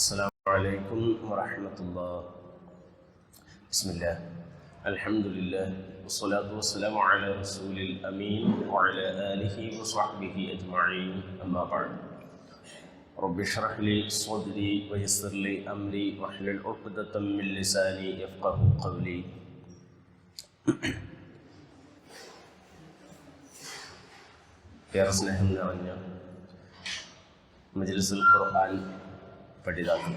السلام عليكم ورحمة الله. بسم الله. الحمد لله والصلاة والسلام على رسول الأمين وعلى آله وصحبه أجمعين. أما بعد. رب اشرح لي صدري ويسر لي أمري واحلل عقدة من لساني يفقه قولي. يا رسول الله مجلس القرآن പഠിതാക്കൾ.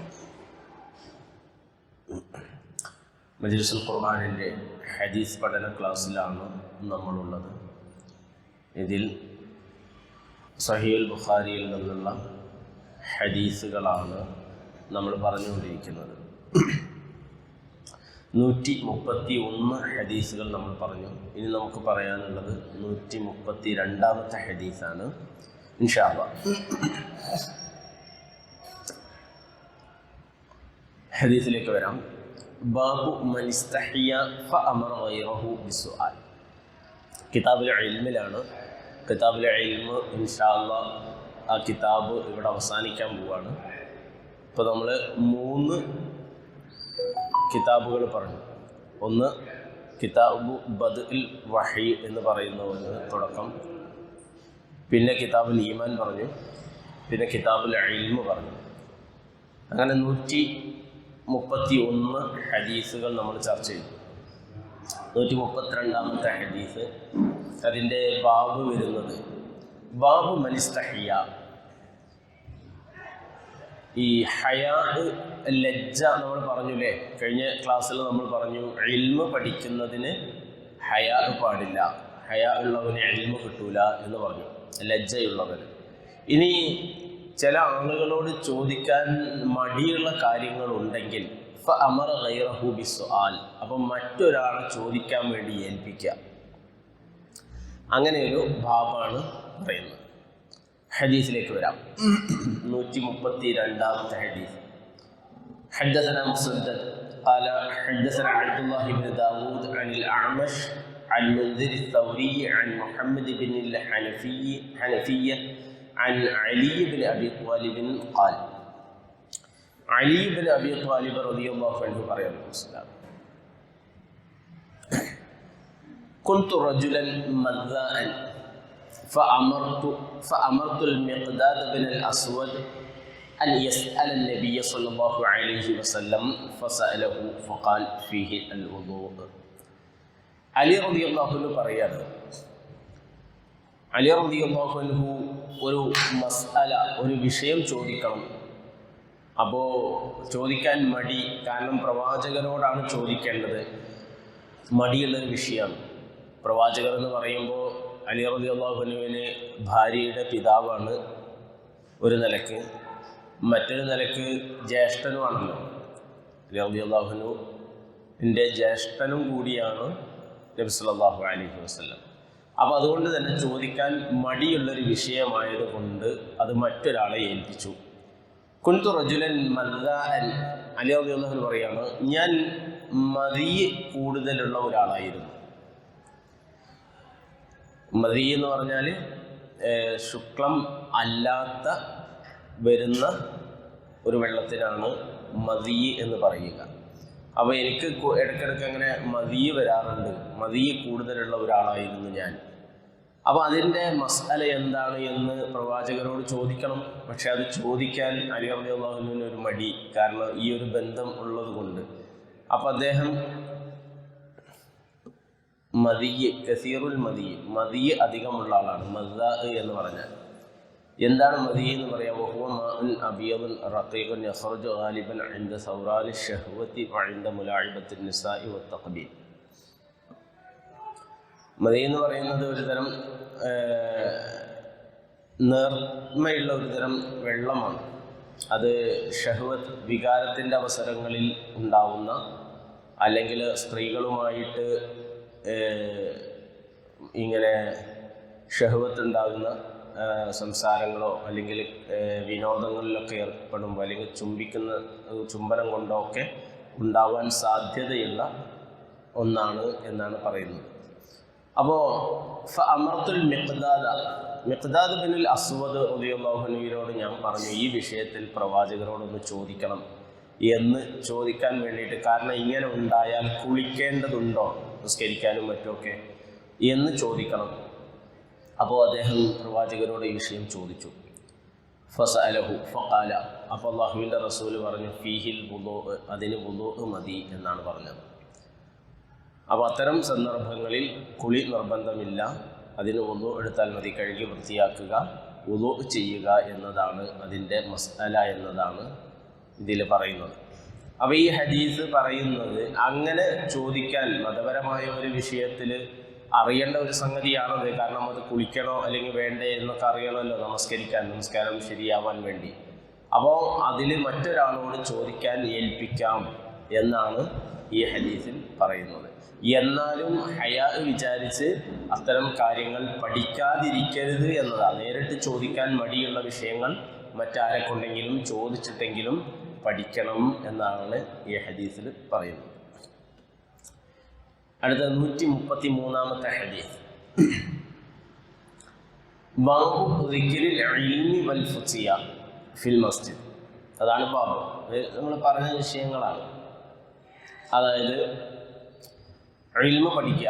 മജീസുൽ ഖുർബാനിന്റെ ഹദീസ് പഠന ക്ലാസ്സിലാണ് നമ്മളുള്ളത്. ഇതിൽ സഹീൽ ബുഖാരിയിൽ നിന്നുള്ള ഹദീസുകളാണ് നമ്മൾ പറഞ്ഞുകൊണ്ടിരിക്കുന്നത്. നൂറ്റി മുപ്പത്തി ഒന്ന് ഹദീസുകൾ നമ്മൾ പറഞ്ഞു. ഇനി നമുക്ക് പറയാനുള്ളത് നൂറ്റി മുപ്പത്തി രണ്ടാമത്തെ ഹദീസാണ് ഇൻഷാല്ല ഹദീസിലേക്ക് വരാം. ബാബു മനിസ്തഹിയ ഫ അമർ ഗൈറഹു ബിസുആൽ കിതാബിലെ ഇൽമിലാണ്. കിതാബിലെ ഇൽമ് ഇൻഷാല്ല ആ കിതാബ് ഇവിടെ അവസാനിക്കാൻ പോവാണ്. ഇപ്പോൾ നമ്മൾ മൂന്ന് കിതാബുകൾ പറഞ്ഞു. ഒന്ന് കിതാബു ബദ് ഇൽ വഹി എന്ന് പറയുന്ന ഒരു തുടക്കം. പിന്നെ കിതാബുൽ ഈമാൻ പറഞ്ഞു. പിന്നെ കിതാബുൽ ഇൽമ് പറഞ്ഞു. അങ്ങനെ നൂറ്റി മുപ്പത്തി ഒന്ന് ഹദീസുകൾ നമ്മൾ ചർച്ച ചെയ്തു. നൂറ്റി മുപ്പത്തിരണ്ടാമത്തെ ഹദീസ്. അതിന്റെ ബാബ് വരുന്നത് ബാബ് മനിസ്തഹിയ ഈ ഹയാ ലജ്ജ നമ്മൾ പറഞ്ഞുല്ലേ? കഴിഞ്ഞ ക്ലാസ്സിൽ നമ്മൾ പറഞ്ഞു എൽമ പഠിക്കുന്നതിന് ഹയാ പാടില്ല. ഹയാ ഉള്ളവന് എൽമ കിട്ടൂല എന്ന് പറഞ്ഞു. ലജ്ജയുള്ളവന്. ഇനി ചില ആളുകളോട് ചോദിക്കാൻ മടിയുള്ള കാര്യങ്ങളുണ്ടെങ്കിൽ ഫ അമർ ഗൈറഹു ബിസ്വാൽ അപ്പം മറ്റൊരാളെ ചോദിക്കാൻ വേണ്ടി ഏൽപ്പിക്കുക അങ്ങനെ ഒരു ഭാവമാണ് പറയുന്നത് ഹദീസിലേക്ക് വരാം നൂറ്റി മുപ്പത്തി രണ്ടാമത്തെ ഹദീസ് حدثنا مسدد قال حدثنا عبد الله بن داود عن الأعمش عن منذر الثوري عن محمد بن الحنفي حنفية عن علي بن أبي طالب قال علي بن أبي طالب رضي الله عنه قال السلام كنت رجلا مذاء فأمرت فأمرت المقداد بن الأسود أن يسأل النبي صلى الله عليه وسلم فسأله فقال فيه الوضوء അലി റബി അള്ളാഹുനു പറയാണ് അലി അള്ളാഹുനു ഒരു മസ്അല ഒരു വിഷയം ചോദിക്കണം. അപ്പോൾ ചോദിക്കാൻ മടി കാരണം പ്രവാചകനോടാണ് ചോദിക്കേണ്ടത്. മടിയുള്ളൊരു വിഷയമാണ് പ്രവാചകർ എന്ന് പറയുമ്പോൾ അലി അള്ളാഹുനുവിന് ഭാര്യയുടെ പിതാവാണ് ഒരു നിലയ്ക്ക്. മറ്റൊരു നിലയ്ക്ക് ജ്യേഷ്ഠനുമാണല്ലോ. അലി റബി അള്ളാഹുനുവിന്റെ ജ്യേഷ്ഠനും കൂടിയാണ് നബി സല്ലല്ലാഹു അലൈഹി വസല്ലം. അപ്പോൾ അതുകൊണ്ട് തന്നെ ചോദിക്കാൻ മടിയുള്ളൊരു വിഷയമായതുകൊണ്ട് അത് മറ്റൊരാളെ ഏൽപ്പിച്ചു. കുൻതു റജുലൻ മദ്ദാൻ അലി പറയാണ് ഞാൻ മതി കൂടുതലുള്ള ഒരാളായിരുന്നു. മതി എന്ന് പറഞ്ഞാൽ ശുക്ലം അല്ലാത്ത വരുന്ന ഒരു വെള്ളത്തിനാണ് മതി എന്ന് പറയുക. അപ്പോൾ എനിക്ക് ഇടയ്ക്കിടയ്ക്ക് അങ്ങനെ മതിയെ വരാറുണ്ട്. മതിയെ കൂടുതലുള്ള ഒരാളായിരുന്നു ഞാൻ. അപ്പോൾ അതിന്റെ മസാല എന്താണ് എന്ന് പ്രവാചകനോട് ചോദിക്കണം. പക്ഷെ അത് ചോദിക്കാൻ അലി ഒരു മടി. കാരണം ഈ ഒരു ബന്ധം ഉള്ളത് കൊണ്ട്. അപ്പോൾ അദ്ദേഹം മതിയെ കസീറുൽ മതിയെ. മതിയെ അധികമുള്ള ആളാണ്. മദ്ദ എന്ന് പറഞ്ഞാൽ. എന്താണ് മതി എന്ന് പറയുമ്പോൾ ഗാലിബൻ ഇൻദ മതി എന്ന് പറയുന്നത് ഒരു തരം നേർമയുള്ള ഒരു തരം വെള്ളമാണ്. അത് ഷഹ്വത്ത് വികാരത്തിന്റെ അവസരങ്ങളിൽ ഉണ്ടാവുന്ന അല്ലെങ്കിൽ സ്ത്രീകളുമായിട്ട് ഇങ്ങനെ ഷഹ്വത്ത് ഉണ്ടാകുന്ന സംസാരങ്ങളോ അല്ലെങ്കിൽ വിനോദങ്ങളിലൊക്കെ ഏർപ്പെടുമ്പോൾ അല്ലെങ്കിൽ ചുംബിക്കുന്ന ചുംബനം കൊണ്ടോ ഒക്കെ ഉണ്ടാവാൻ സാധ്യതയുള്ള ഒന്നാണ് എന്നാണ് പറയുന്നത്. അപ്പോൾ അമർത്തുൽ മിഖ്ദാദ മിഖ്ദാദ് ബിനുൽ അസ്വദ് ഉദയുള്ളാഹുനുവിനോട് ഞാൻ പറഞ്ഞു ഈ വിഷയത്തിൽ പ്രവാചകരോടൊന്ന് ചോദിക്കണം എന്ന് ചോദിക്കാൻ വേണ്ടിയിട്ട് കാരണം ഇങ്ങനെ ഉണ്ടായാൽ കുളിക്കേണ്ടതുണ്ടോ നിസ്കരിക്കാനും മറ്റുമൊക്കെ എന്ന് ചോദിക്കണം. അപ്പോൾ അദ്ദേഹം പ്രവാചകരോട് ഈ വിഷയം ചോദിച്ചു. ഫസഅലഹു ഫഖാല അപ്പോൾ അള്ളാഹുവിന്റെ റസൂൽ പറഞ്ഞു ഫീഹിൽ ബുലോ അതിന് ബുലോ മതി എന്നാണ് പറഞ്ഞത്. അപ്പോൾ അത്തരം സന്ദർഭങ്ങളിൽ കുളി നിർബന്ധമില്ല. അതിന് ഒന്നു എടുത്താൽ മതി. കഴുകി വൃത്തിയാക്കുക ഉളു ചെയ്യുക എന്നതാണ് അതിന്റെ മസ്അല എന്നതാണ് ഇതിൽ പറയുന്നത്. അപ്പോൾ ഈ ഹദീസ് പറയുന്നത് അങ്ങനെ ചോദിക്കാൻ മതപരമായ ഒരു വിഷയത്തിൽ അറിയേണ്ട ഒരു സംഗതിയാണത്. കാരണം അത് കുളിക്കണോ അല്ലെങ്കിൽ വേണ്ടേ എന്നൊക്കെ അറിയണമല്ലോ. നമസ്കരിക്കാൻ നമസ്കാരം ശരിയാവാൻ വേണ്ടി. അപ്പോൾ അതിൽ മറ്റൊരാളോട് ചോദിക്കാൻ ഏൽപ്പിക്കാം എന്നാണ് ഈ ഹദീസിൽ പറയുന്നത്. എന്നാലും ഹയാ വിചാരിച്ച് അത്തരം കാര്യങ്ങൾ പഠിക്കാതിരിക്കരുത് എന്നതാണ്. നേരിട്ട് ചോദിക്കാൻ മടിയുള്ള വിഷയങ്ങൾ മറ്റാരെക്കൊണ്ടെങ്കിലും ചോദിച്ചിട്ടെങ്കിലും പഠിക്കണം എന്നാണ് ഈ ഹദീസിൽ പറയുന്നത്. അടുത്ത നൂറ്റി മുപ്പത്തി മൂന്നാമത്തെ ഹദീസ് ഫിൽ മസ്ജിദ്. അതാണ് ബാബു. നമ്മൾ പറഞ്ഞ വിഷയങ്ങളാണ്. അതായത് ഇൽമ പഠിക്കുക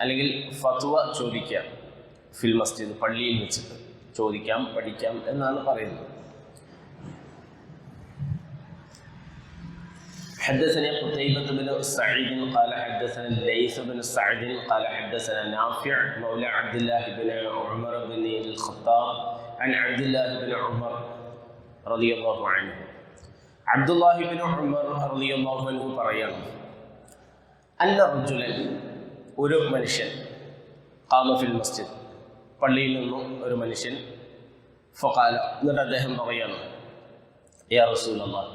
അല്ലെങ്കിൽ ഫത്വ ചോദിക്കുക ഫിൽ മസ്ജിദ് പള്ളിയിൽ വെച്ചിട്ട്. ചോദിക്കാം പഠിക്കാം എന്നാണ് പറയുന്നത്. حدثني قتيبة بن سعيد قال حدثنا الليث بن سعد قال حدثنا نافع مولى عبد الله بن عمر بن الخطاب عن عبد الله بن عمر رضي الله عنه عبد الله بن عمر رضي الله عنه പറയാണ് അന്ന റജുലൻ ഒരു മനുഷ്യൻ കാമഫിൽ മസ്ജിദ് പള്ളിയിൽ നിന്നും ഒരു മനുഷ്യൻ ഫൊക്കാല എന്നിട്ട് അദ്ദേഹം പറയാണ് യാ റസൂൽ അള്ളാഹ്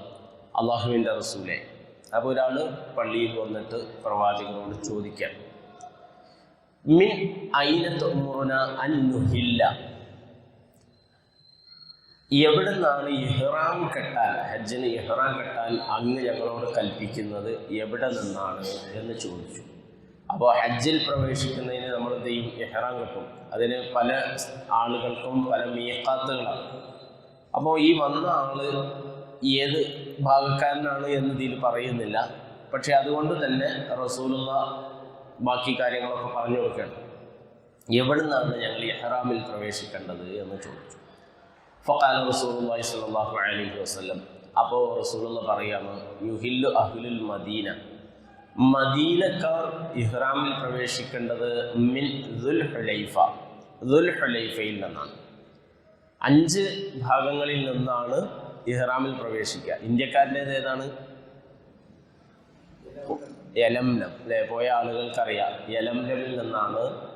അള്ളാഹുവിൻ്റെ റസൂലെ അപ്പോൾ ഒരാൾ പള്ളിയിൽ വന്നിട്ട് പ്രവാചകനോട് ചോദിക്കാം. മിൻ ഐനത്ത് മുറന അന്നുഹില്ല എവിടെ നിന്നാണ് ഇഹ്റാം കെട്ടാൻ ഹജ്ജിന് ഇഹ്റാം കെട്ടാൻ അങ്ങ് ഞങ്ങളോട് കൽപ്പിക്കുന്നത്? എവിടെ നിന്നാണ് എന്ന് ചോദിച്ചു. അപ്പോൾ ഹജ്ജിൽ പ്രവേശിക്കുന്നതിന് നമ്മൾ എന്ത് ചെയ്യും? ഇഹ്റാം കെട്ടും. അതിന് പല ആളുകൾക്കും പല മീക്കാത്തുകളാണ് അപ്പോൾ ഈ വന്ന ആൾ ഏത് ഭാഗക്കാരനാണ് എന്ന് ഇതിൽ പറയുന്നില്ല. പക്ഷെ അതുകൊണ്ട് തന്നെ റസൂലുള്ള ബാക്കി കാര്യങ്ങളൊക്കെ പറഞ്ഞു കൊടുക്കണം. എവിടെ നിന്നാണ് ഞങ്ങൾ ഇഹ്റാമിൽ പ്രവേശിക്കേണ്ടത് എന്ന് ചോദിച്ചു. ഫഖാല റസൂലുള്ളാഹി സ്വല്ലല്ലാഹു അലൈഹി വസല്ലം. അപ്പോൾ റസൂലുള്ള പറയാണ് യുഹില്ലു അഹ്ലുൽ മദീന. മദീനക്കാർ ഇഹ്റാമിൽ പ്രവേശിക്കേണ്ടത് മിൻ ദുൽ ഹുലൈഫ ദുൽ ഹുലൈഫയിൽ നിന്നാണ്. അഞ്ച് ഭാഗങ്ങളിൽ നിന്നാണ് ഇഹ്റാമിൽ പ്രവേശിക്കുക. ഇന്ത്യക്കാരന്റേത് ഏതാണ്? യലംലം അല്ലേ? പോയ ആളുകൾക്കറിയാം. യലംലമിൽ നിന്നാണ്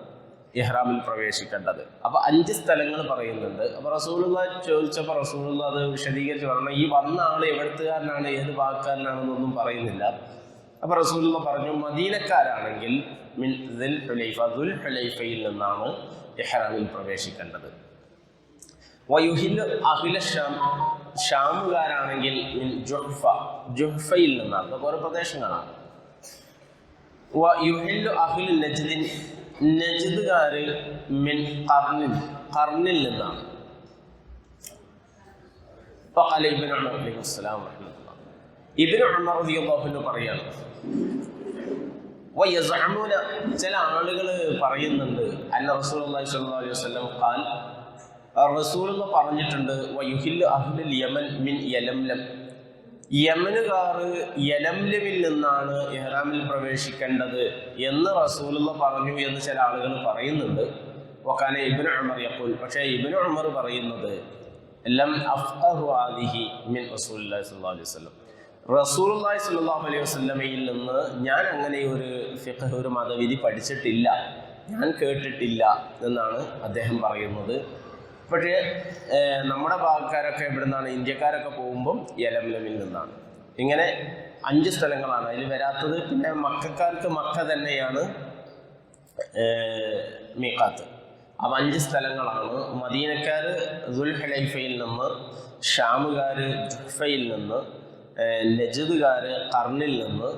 ഇഹ്റാമിൽ പ്രവേശിക്കേണ്ടത്. അപ്പൊ അഞ്ച് സ്ഥലങ്ങൾ പറയുന്നുണ്ട്. അപ്പൊ റസൂലുള്ള ചോദിച്ചപ്പോൾ റസൂലുള്ള അത് വിശദീകരിച്ച് പറഞ്ഞു. ഈ വന്ന ആൾ എവിടത്തുകാരനാണ്? ഏത് ഭാഗക്കാരനാണെന്നൊന്നും പറയുന്നില്ല. അപ്പൊ റസൂലുള്ള പറഞ്ഞു മദീനക്കാരാണെങ്കിൽ മിൻ ദുൽ ദുൽ നിന്നാണ് ഇഹ്റാമിൽ പ്രവേശിക്കേണ്ടത്. അഖില ഷാം ഷാമുകാരാണെങ്കിൽ മിൻ ജുഹ്ഫ ജുഹ്ഫയിൽ നിന്നാണ് അതൊക്കെ ഓരോ പ്രദേശങ്ങളാണ് വയുഹില്ലു അഖിൽ നജ്ദിൻ നജ്ദുകാര് മിൻ കർണിൽ കർണിൽ നിന്നാണ് فقال ابن عمر عليه السلام ورحمة الله ابن عمر رضي الله عنه പറയാണ് വയസഅമൂന ചില ആളുകൾ പറയുന്നുണ്ട് അന്ന റസൂലുള്ളാഹി സ്വല്ലല്ലാഹു അലൈഹി വസല്ലം ഖാൽ റസൂൽ പറഞ്ഞിട്ടുണ്ട് യമൻ മിൻ യലംലം. യമനുകാർ യലംലമിൽ നിന്നാണ് ഇഹ്റാമിൽ പ്രവേശിക്കേണ്ടത് എന്ന് റസൂലുള്ള പറഞ്ഞു എന്ന് ചില ആളുകൾ പറയുന്നുണ്ട്. വക്കാന ഇബിൻ ഉമർ യപ്പോൾ പക്ഷേ ഇബിൻ ഉമർ പറയുന്നത് എല്ലാം അഫ്തഹു ആദിഹി മിൻ സ്വല്ലല്ലാഹു അലൈഹി റസൂലുള്ളാഹി സ്വല്ലല്ലാഹു അലൈഹി വസല്ലമയിൽ നിന്ന് ഞാൻ അങ്ങനെ ഒരു ഒരു മതവിധി പഠിച്ചിട്ടില്ല ഞാൻ കേട്ടിട്ടില്ല എന്നാണ് അദ്ദേഹം പറയുന്നത്. പക്ഷേ നമ്മുടെ ഭാഗക്കാരൊക്കെ ഇവിടെ നിന്നാണ് ഇന്ത്യക്കാരൊക്കെ പോകുമ്പം യലംലമിൽ നിന്നാണ്. ഇങ്ങനെ അഞ്ച് സ്ഥലങ്ങളാണ് അതിൽ വരാത്തത്. പിന്നെ മക്കാർക്ക് മക്ക തന്നെയാണ് മീക്കാത്ത് അപ്പം അഞ്ച് സ്ഥലങ്ങളാണ്. മദീനക്കാർ ദുൽഹലൈഫയിൽ നിന്ന് ഷാമുകാർ ജുഫയിൽ നിന്ന് ലജതുകാർ കർണിൽ നിന്ന്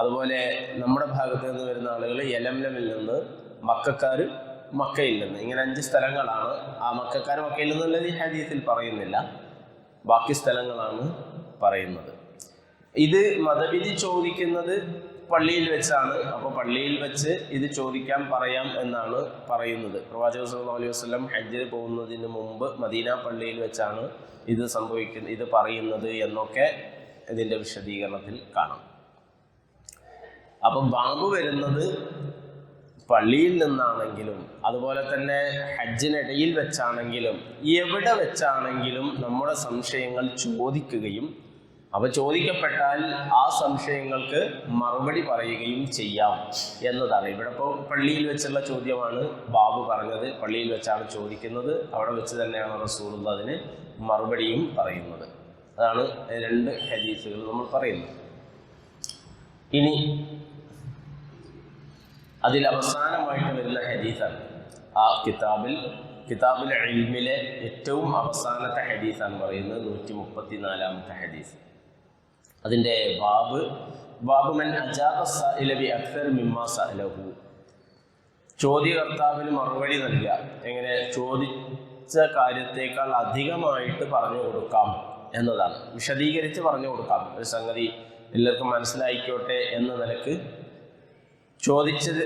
അതുപോലെ നമ്മുടെ ഭാഗത്ത് നിന്ന് വരുന്ന ആളുകൾ യലംലമിൽ നിന്ന് മക്കാർ മക്കയിൽ നിന്ന് ഇങ്ങനെ അഞ്ച് സ്ഥലങ്ങളാണ് ആ മക്കാർ മക്കയിൽ നിന്നുള്ളത് ഈ ഹദീസിൽ പറയുന്നില്ല. ബാക്കി സ്ഥലങ്ങളാണ് പറയുന്നത്. ഇത് മതവിധി ചോദിക്കുന്നത് പള്ളിയിൽ വെച്ചാണ്. അപ്പോൾ പള്ളിയിൽ വെച്ച് ഇത് ചോദിക്കാൻ പറയാം എന്നാണ് പറയുന്നത്. പ്രവാചക സല്ലല്ലാഹു അലൈഹി വസല്ലം ഹജ്ജിൽ പോകുന്നതിന് മുമ്പ് മദീന പള്ളിയിൽ വെച്ചാണ് ഇത് സംഭവിക്കുന്നത് ഇത് പറയുന്നത് എന്നൊക്കെ ഇതിന്റെ വിശദീകരണത്തിൽ കാണാം. അപ്പം ബാബു വരുന്നത് പള്ളിയിൽ നിന്നാണെങ്കിലും അതുപോലെ തന്നെ ഹജ്ജിനിടയിൽ വെച്ചാണെങ്കിലും എവിടെ വെച്ചാണെങ്കിലും നമ്മുടെ സംശയങ്ങൾ ചോദിക്കുകയും അവ ചോദിക്കപ്പെട്ടാൽ ആ സംശയങ്ങൾക്ക് മറുപടി പറയുകയും ചെയ്യാം എന്നതാണ്. ഇവിടെ ഇപ്പോൾ പള്ളിയിൽ വെച്ചുള്ള ചോദ്യമാണ് ബാബു പറഞ്ഞത്. പള്ളിയിൽ വെച്ചാണ് ചോദിക്കുന്നത്. അവിടെ വെച്ച് തന്നെയാണ് റസൂൾ അതിന് മറുപടിയും പറയുന്നത്. അതാണ് രണ്ട് ഹദീസുകൾ നമ്മൾ പറയുന്നത്. ഇനി അതിൽ അവസാനമായിട്ട് വരുന്ന ഹദീസാണ്. ആ കിതാബിൽ കിതാബിൽ ഇൽമിലെ ഏറ്റവും അവസാനത്തെ ഹദീസാണ് പറയുന്നത് നൂറ്റി മുപ്പത്തി നാലാമത്തെ ഹദീസ്. അതിന്റെ ബാബ് ബാബു മൻ അജാബ അക്സർ മിമ്മ സഅലഹു. ചോദ്യകർത്താവിന് മറുപടി നൽകുക. എങ്ങനെ? ചോദിച്ച കാര്യത്തേക്കാൾ അധികമായിട്ട് പറഞ്ഞു കൊടുക്കാം എന്നതാണ്. വിശദീകരിച്ച് പറഞ്ഞു കൊടുക്കാം. ഒരു സംഗതി എല്ലാവർക്കും മനസ്സിലായിക്കോട്ടെ എന്ന നിലയ്ക്ക് ചോദിച്ചത്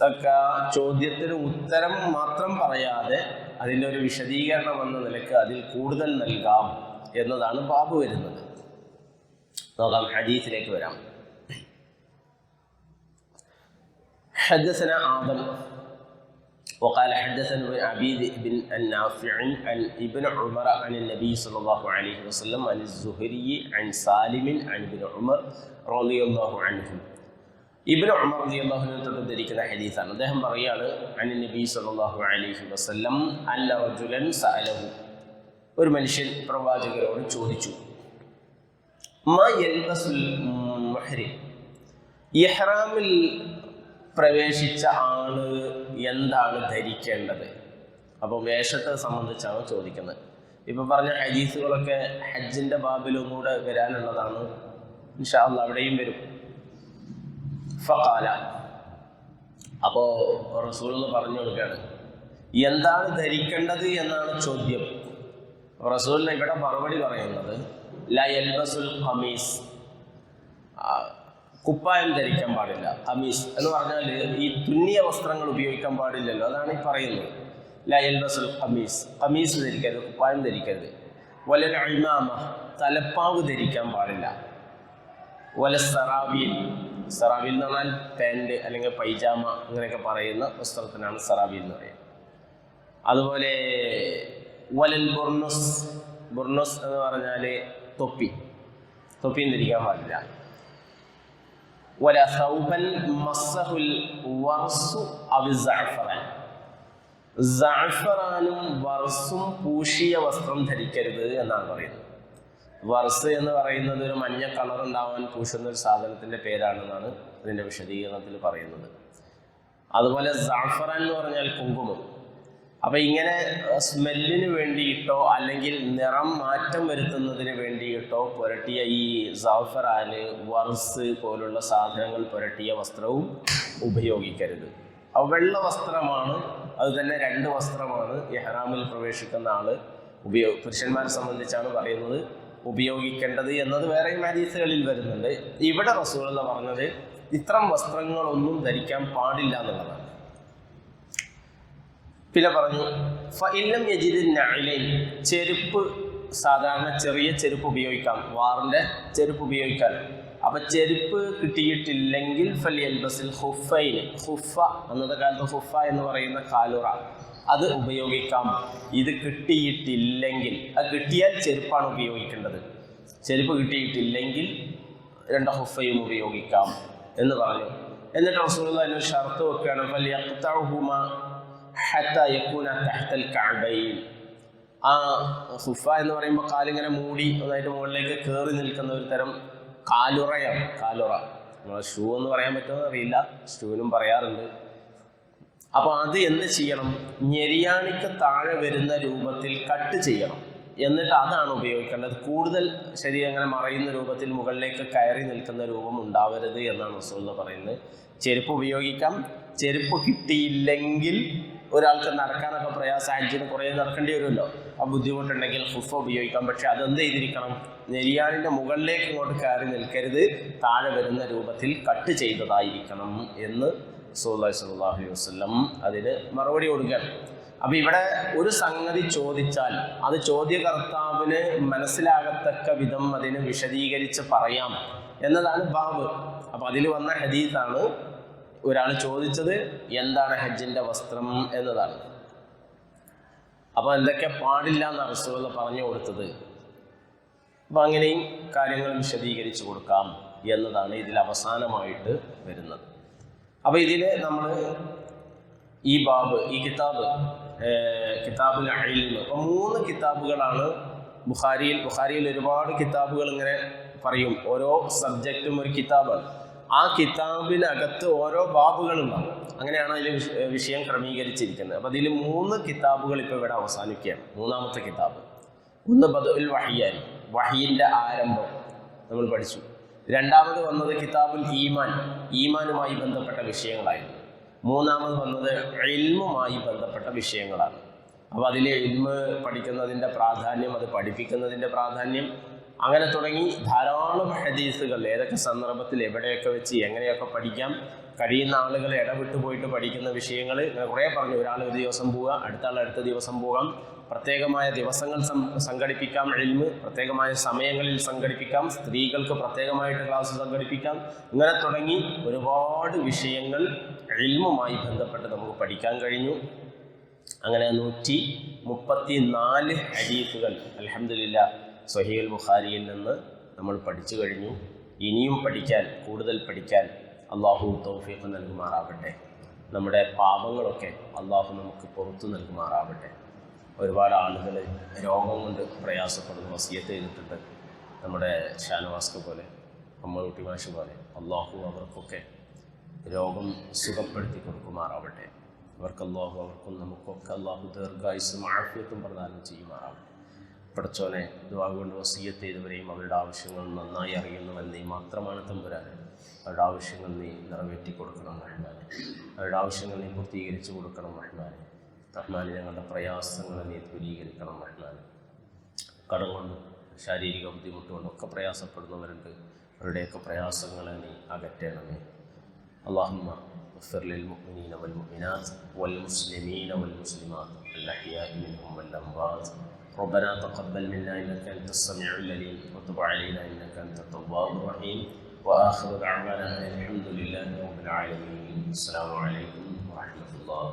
ഒക്കെ ചോദ്യത്തിന് ഉത്തരം മാത്രം പറയാതെ അതിൻ്റെ ഒരു വിശദീകരണം എന്ന നിലക്ക് അതിൽ കൂടുതൽ നൽകാം എന്നതാണ് ബാബു വരുന്നത് നോക്കാം ഹദീസിലേക്ക് വരാം حدثنا آدم وقال حدثنا ابن عبيد بن النافع عن ابن عمر عن النبي صلى الله عليه وسلم عن الزهري عن سالم عن ابن عمر رضي الله عنهم ഇബ്നു ഉമർ റളിയല്ലാഹുവിനെ തൊട്ട് ധരിക്കുന്ന ഹദീസാണ്. അദ്ദേഹം പറയാണ് അനിൽ നബി സല്ലല്ലാഹു അലൈഹി വസല്ലം അല്ല റജുലൻ സഅലഹു. ഒരു മനുഷ്യൻ പ്രവാചകരോട് ചോദിച്ചു മാ യൽബസുൽ മുഹ്രിം? ഇഹ്റാമിൽ പ്രവേശിച്ച ആൾ എന്താണ് ധരിക്കേണ്ടത്? അപ്പോൾ വേഷത്തെ സംബന്ധിച്ചാണ് ചോദിക്കുന്നത്. ഇപ്പൊ പറഞ്ഞ ഹദീസുകളൊക്കെ ഹജ്ജിന്റെ ബാബിലും വരാനുള്ളതാണ്. ഇൻഷാ അള്ളാ അവിടെയും വരും. ഫഖാല. അപ്പോ റസൂൽ പറഞ്ഞു കൊടുക്കുകയാണ് എന്താണ് ധരിക്കേണ്ടത് എന്നാണ് ചോദ്യം. റസൂലിന് ഇവിടെ മറുപടി പറയുന്നത് ലയൽബസുൽ ഹമീസ് കുപ്പായം ധരിക്കാൻ പാടില്ല ഹമീസ് എന്ന് പറഞ്ഞാൽ ഈ തുന്നിയ വസ്ത്രങ്ങൾ ഉപയോഗിക്കാൻ പാടില്ലല്ലോ അതാണ് ഈ പറയുന്നത്. ലയൽബസുൽ ഹമീസ് ഹമീസ് ധരിക്കരുത് കുപ്പായം ധരിക്കരുത്. വലൽ അഴിമാമ തലപ്പാവ് ധരിക്കാൻ പാടില്ല. വല സറാബീൽ എന്ന് പറഞ്ഞാൽ പാന്റ് അല്ലെങ്കിൽ പൈജാമ അങ്ങനെയൊക്കെ പറയുന്ന വസ്ത്രത്തിനാണ് സറാബീൽ എന്ന് പറയുന്നത്. അതുപോലെ വലൽ ബുർണുസ് ബുർണുസ് എന്ന് പറഞ്ഞാൽ തൊപ്പി. തൊപ്പിയും ധരിക്കാൻ പാടില്ല. വല സൗബൻ മസ്സഹുൽ വർസു അവി സഅഫറാൻ സഅഫറാനും വർസും പൂശിയ വസ്ത്രം ധരിക്കരുത് എന്നാണ് പറയുന്നത്. വർസ് എന്ന് പറയുന്നത് ഒരു മഞ്ഞ കളർ ഉണ്ടാവാൻ പൂശുന്ന ഒരു സാധനത്തിന്റെ പേരാണെന്നാണ് ഇതിന്റെ വിശദീകരണത്തിൽ പറയുന്നത്. അതുപോലെ സാഫറൻ എന്ന് പറഞ്ഞാൽ കുങ്കുമം. അപ്പൊ ഇങ്ങനെ സ്മെല്ലിന് വേണ്ടിയിട്ടോ അല്ലെങ്കിൽ നിറം മാറ്റം വരുത്തുന്നതിന് വേണ്ടിയിട്ടോ പുരട്ടിയ ഈ സാഫറാന് വർസ് പോലുള്ള സാധനങ്ങൾ പുരട്ടിയ വസ്ത്രവും ഉപയോഗിക്കരുത്. വെള്ള വസ്ത്രമാണ് അത് തന്നെ രണ്ട് വസ്ത്രമാണ് ഇഹ്റാമിൽ പ്രവേശിക്കുന്ന ആൾ ഉപയോഗ പുരുഷന്മാരെ സംബന്ധിച്ചാണ് പറയുന്നത്. ഉപയോഗിക്കേണ്ടത് എന്നത് വേറെ മാരീസുകളിൽ വരുന്നുണ്ട്. ഇവിടെ റസൂൾ എന്ന് പറഞ്ഞത്? ഇത്തരം വസ്ത്രങ്ങളൊന്നും ധരിക്കാൻ പാടില്ല എന്നുള്ളതാണ്. പിന്നെ പറഞ്ഞു ഫഇല്ലം യജിദ് നഅലൈൻ. ചെരുപ്പ് സാധാരണ ചെറിയ ചെരുപ്പ് ഉപയോഗിക്കാം. വാറിന്റെ ചെരുപ്പ് ഉപയോഗിക്കാൻ. അപ്പൊ ചെരുപ്പ് കിട്ടിയിട്ടില്ലെങ്കിൽ ഫലി അൽബസിൽ ഹുഫൈൻ. ഹുഫ അന്നത്തെ കാലത്ത് ഹുഫ എന്ന് പറയുന്ന കാലുറ. അത് ഉപയോഗിക്കാം. ഇത് കിട്ടിയിട്ടില്ലെങ്കിൽ അത് കിട്ടിയാൽ ചെരുപ്പാണ് ഉപയോഗിക്കേണ്ടത്. ചെരുപ്പ് കിട്ടിയിട്ടില്ലെങ്കിൽ രണ്ട് ഹുഫയും ഉപയോഗിക്കാം എന്ന് പറഞ്ഞു. എന്നിട്ട് അതിന് ഒരു ഷർത്ത് വെക്കുകയാണ് ആ ഹുഫ എന്ന് പറയുമ്പോൾ കാലിങ്ങനെ മൂടി നന്നായിട്ട് മുകളിലേക്ക് കയറി നിൽക്കുന്ന ഒരു തരം കാലുറയാണ്. കാലുറ. നമ്മളെ ഷൂ എന്ന് പറയാൻ പറ്റുമെന്ന് അറിയില്ല. ഷൂവിനും പറയാറുണ്ട്. അപ്പോൾ അത് എന്ത് ചെയ്യണം? ഞെരിയാണിക്ക് താഴെ വരുന്ന രൂപത്തിൽ കട്ട് ചെയ്യണം. എന്നിട്ട് അതാണ് ഉപയോഗിക്കേണ്ടത്. കൂടുതൽ ശരീരം അങ്ങനെ മറയുന്ന രൂപത്തിൽ മുകളിലേക്ക് കയറി നിൽക്കുന്ന രൂപം ഉണ്ടാവരുത് എന്നാണ് റസൂൽ പറയുന്നത്. ചെരുപ്പ് ഉപയോഗിക്കാം. ചെരുപ്പ് കിട്ടിയില്ലെങ്കിൽ ഒരാൾക്ക് നടക്കാനൊക്കെ പ്രയാസം ഹജ്ജിന് കുറേ നടക്കേണ്ടി വരുമല്ലോ. ആ ബുദ്ധിമുട്ടുണ്ടെങ്കിൽ ഹുഫ ഉപയോഗിക്കാം. പക്ഷെ അതെന്ത് ചെയ്തിരിക്കണം? നെരിയാണിന്റെ മുകളിലേക്ക് ഇങ്ങോട്ട് കയറി നിൽക്കരുത്. താഴെ വരുന്ന രൂപത്തിൽ കട്ട് ചെയ്തതായിരിക്കണം എന്ന് സുല്ലാഹി സ്വല്ലല്ലാഹു അലൈഹി വസല്ലം അതിന് മറുപടി കൊടുക്കുകയാണ് അപ്പൊ ഇവിടെ ഒരു സംഗതി ചോദിച്ചാൽ അത് ചോദ്യകർത്താവിന് മനസ്സിലാകത്തക്ക വിധം അതിന് വിശദീകരിച്ച് പറയാം എന്നതാണ് ബാബ്. അപ്പൊ അതിൽ വന്ന ഹദീസാണ് ഒരാൾ ചോദിച്ചത് എന്താണ് ഹജ്ജിന്റെ വസ്ത്രം എന്നതാണ്. അപ്പൊ എന്തൊക്കെ പാടില്ല എന്ന് റസൂൽ പറഞ്ഞു കൊടുത്തത്. അപ്പൊ അങ്ങനെയും കാര്യങ്ങൾ വിശദീകരിച്ചു കൊടുക്കാം എന്നതാണ് ഇതിൽ അവസാനമായിട്ട് വരുന്നത്. അപ്പൊ ഇതിൽ നമ്മൾ ഈ ബാബ് ഈ കിതാബ് കിതാബിൽ ഇൽമ്. അപ്പൊ മൂന്ന് കിതാബുകളാണ് ബുഖാരിയിൽ ബുഖാരിയിൽ ഒരുപാട് കിതാബുകൾ ഇങ്ങനെ പറയും. ഓരോ സബ്ജക്റ്റും ഒരു കിതാബാണ്. ആ കിതാബിനകത്ത് ഓരോ ബാബുകളുണ്ടാവും അങ്ങനെയാണ് അതിൽ വിഷയം ക്രമീകരിച്ചിരിക്കുന്നത്. അപ്പൊ അതിൽ മൂന്ന് കിതാബുകൾ ഇപ്പൊ ഇവിടെ അവസാനിക്കുകയാണ്. മൂന്നാമത്തെ കിതാബ്. ഒന്ന് ബദുൽ വഹിയായി വഹിയിന്റെ ആരംഭം. നമ്മൾ പഠിച്ചു. രണ്ടാമത് വന്നത് കിതാബുൽ ഈമാൻ ഈമാനുമായി ബന്ധപ്പെട്ട വിഷയങ്ങളായിരുന്നു. മൂന്നാമത് വന്നത് എൽമുമായി ബന്ധപ്പെട്ട വിഷയങ്ങളാണ്. അപ്പോൾ അതിൽ എൽമ് പഠിക്കുന്നതിന്റെ പ്രാധാന്യം അത് പഠിപ്പിക്കുന്നതിന്റെ പ്രാധാന്യം അങ്ങനെ തുടങ്ങി ധാരാളം ഹദീസുകൾ ഏതൊക്കെ സന്ദർഭത്തിൽ എവിടെയൊക്കെ വെച്ച് എങ്ങനെയൊക്കെ പഠിക്കാം കഴിയുന്ന ആളുകൾ ഇടവിട്ട് പോയിട്ട് പഠിക്കുന്ന വിഷയങ്ങൾ ഇങ്ങനെ കുറേ പറഞ്ഞു. ഒരാൾ ഒരു ദിവസം പോവുക അടുത്ത ആൾ അടുത്ത ദിവസം പോകാം പ്രത്യേകമായ ദിവസങ്ങൾ സംഘടിപ്പിക്കാം. എൽമ് പ്രത്യേകമായ സമയങ്ങളിൽ സംഘടിപ്പിക്കാം. സ്ത്രീകൾക്ക് പ്രത്യേകമായിട്ട് ക്ലാസ് സംഘടിപ്പിക്കാം. ഇങ്ങനെ തുടങ്ങി ഒരുപാട് വിഷയങ്ങൾ എൽമുമായി ബന്ധപ്പെട്ട് നമുക്ക് പഠിക്കാൻ കഴിഞ്ഞു. അങ്ങനെ നൂറ്റി മുപ്പത്തി നാല് ഹരീഫുകൾ അലഹമില്ല സൊഹീൽ ബുഖാരിയിൽ നിന്ന് നമ്മൾ പഠിച്ചു കഴിഞ്ഞു. ഇനിയും പഠിക്കാൻ കൂടുതൽ പഠിക്കാൻ അള്ളാഹു തൗഫീഖ് നൽകുമാറാവട്ടെ നമ്മുടെ പാപങ്ങളൊക്കെ അള്ളാഹു നമുക്ക് പുറത്തു നൽകുമാറാവട്ടെ ഒരുപാട് ആളുകൾ രോഗം കൊണ്ട് പ്രയാസപ്പെടുന്നു. വസീയത്ത് ചെയ്തിട്ടുണ്ട് നമ്മുടെ ഷാനവാസ്ക പോലെ അമ്മൂട്ടി മാഷ് പോലെ. അള്ളാഹു അവർക്കൊക്കെ രോഗം സുഖപ്പെടുത്തി കൊടുക്കുമാറാവട്ടെ. അവർക്ക് അള്ളാഹു അവർക്കും നമുക്കൊക്കെ അള്ളാഹു ദീർഘായുസും ആഫിയത്തും പ്രദാനം ചെയ്യുമാറാവട്ടെ. പഠിച്ചോനെ ദുവാ കൊണ്ട് വസീയത്ത് ചെയ്തവരെയും അവരുടെ ആവശ്യങ്ങൾ നന്നായി അറിയുന്നവൻ നീ മാത്രമാണ് തമ്പുരാൻ അവരുടെ ആവശ്യങ്ങൾ നീ നിറവേറ്റി കൊടുക്കണം മഹിമാനെ. അവരുടെ ആവശ്യങ്ങൾ നീ പൂർത്തീകരിച്ചു കൊടുക്കണം റഹ്മാനെ റഹ്മാനെ ഞങ്ങളുടെ പ്രയാസങ്ങൾ നീ ദൂരീകരിക്കണം റഹ്മാനെ കടം കൊണ്ടും ശാരീരിക ബുദ്ധിമുട്ട് കൊണ്ടും ഒക്കെ പ്രയാസപ്പെടുന്നവരുണ്ട് അവരുടെയൊക്കെ പ്രയാസങ്ങളെ നീ അകറ്റണമേ اللهم اغفر للمؤمنين والمؤمنات والمسلمين والمسلمات الأحياء منهم والأموات ربنا تقبل منا إنك أنت السميع العليم وتب علينا إنك أنت التواب الرحيم وآخر دعوانا أن الحمد لله رب العالمين السلام عليكم ورحمة الله